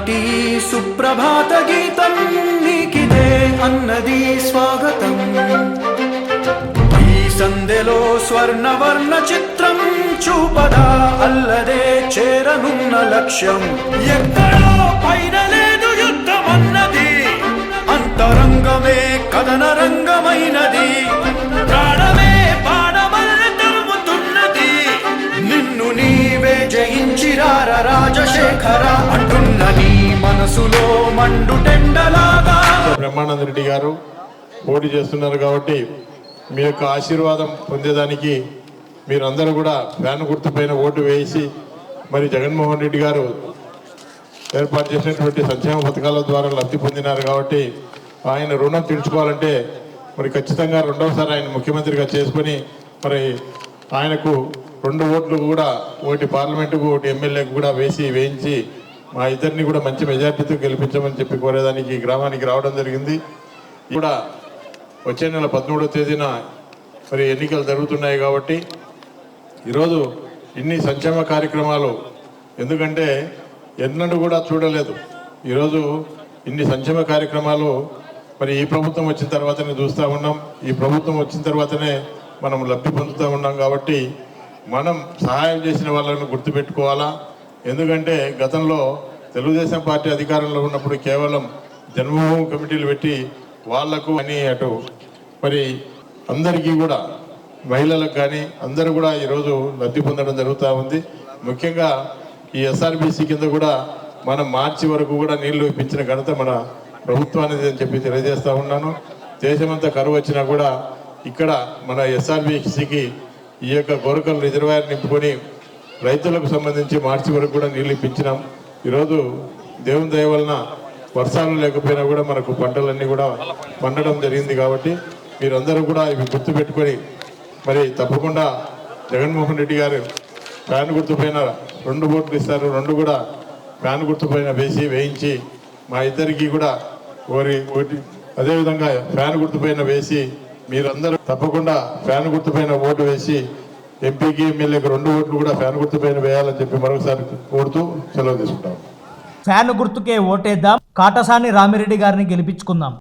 ఈనాటి సుప్రభాత గీతం నీకిదే అన్నది స్వాగతం. ఈ సందెలో స్వర్ణవర్ణ చిత్రం చూపదా అల్లదే చేరనున్న లక్ష్యం. ఎక్కడో పైన లేదు యుద్ధం అన్నది అంతరంగమే కథన రంగమైనది ప్రాణమే బాణమల్ల తరుముతున్నది నిన్ను నీవే జయించిరార రాజశేఖర మనసులో మండుటెండలాగా బ్రహ్మానంద రెడ్డి గారు పోటీ చేస్తున్నారు కాబట్టి మీ యొక్క ఆశీర్వాదం పొందేదానికి మీరందరూ కూడా ఫ్యాన్ గుర్తుపైన ఓటు వేసి మరి జగన్మోహన్ రెడ్డి గారు ఏర్పాటు చేసినటువంటి సంక్షేమ పథకాల ద్వారా లబ్ధి పొందినారు కాబట్టి ఆయన రుణం తీర్చుకోవాలంటే మరి ఖచ్చితంగా రెండవసారి ఆయన ముఖ్యమంత్రిగా చేసుకొని మరి ఆయనకు రెండు ఓట్లు కూడా ఒకటి పార్లమెంటుకు ఒకటి ఎమ్మెల్యేకు కూడా వేసి వేయించి మా ఇద్దరిని కూడా మంచి మెజార్టీతో గెలిపించమని చెప్పి కోరేదానికి ఈ గ్రామానికి రావడం జరిగింది. కూడా వచ్చే నెల పదమూడవ తేదీన మరి ఎన్నికలు జరుగుతున్నాయి కాబట్టి ఈరోజు ఇన్ని సంక్షేమ కార్యక్రమాలు ఎందుకంటే ఎన్నడూ కూడా చూడలేదు. ఈరోజు ఇన్ని సంక్షేమ కార్యక్రమాలు మరి ఈ ప్రభుత్వం వచ్చిన తర్వాతనే చూస్తూ ఉన్నాం. ఈ ప్రభుత్వం వచ్చిన తర్వాతనే మనం లబ్ధి పొందుతూ ఉన్నాం కాబట్టి మనం సహాయం చేసిన వాళ్ళను గుర్తుపెట్టుకోవాలా? ఎందుకంటే గతంలో తెలుగుదేశం పార్టీ అధికారంలో ఉన్నప్పుడు కేవలం జన్మభూమి కమిటీలు పెట్టి వాళ్ళకు అని అటు మరి అందరికీ కూడా మహిళలకు కానీ అందరూ కూడా ఈరోజు లబ్ధి పొందడం జరుగుతూ ఉంది. ముఖ్యంగా ఈ ఎస్ఆర్బీసీ కింద కూడా మనం మార్చి వరకు కూడా నీళ్ళు ఇప్పించిన ఘనత మన ప్రభుత్వానికి అని చెప్పి తెలియజేస్తూ ఉన్నాను. దేశమంతా కరువు వచ్చినా కూడా ఇక్కడ మన ఎస్ఆర్బీసీకి ఈ యొక్క గోరకల్ రిజర్వాయర్ నింపుకొని రైతులకు సంబంధించి మార్చి వరకు కూడా నీళ్ళు ఇప్పించినాం. ఈరోజు దేవుని దయ వలన వర్షాలు లేకపోయినా కూడా మనకు పంటలన్నీ కూడా పండడం జరిగింది కాబట్టి మీరందరూ కూడా ఇవి గుర్తుపెట్టుకొని మరి తప్పకుండా జగన్మోహన్ రెడ్డి గారు ఫ్యాన్ గుర్తుపైన రెండు ఓట్లు ఇస్తారు. రెండు కూడా ఫ్యాన్ గుర్తుపైన వేసి వేయించి మా ఇద్దరికి కూడా ఒకరి ఓటి అదేవిధంగా ఫ్యాన్ గుర్తుపైన వేసి మీరందరూ తప్పకుండా ఫ్యాన్ గుర్తుపైన ఓటు వేసి ఎంపీకి ఎమ్మెల్యేకి రెండు ఓట్లు కూడా ఫ్యాన్ గుర్తుపైన వేయాలని చెప్పి మరొకసారి కోరుతూ సెలవు తీసుకుంటాం. ఫ్యాన్ గుర్తుకే ఓటేద్దాం. కాటసాని రామిరెడ్డి గారిని గెలిపించుకుందాం.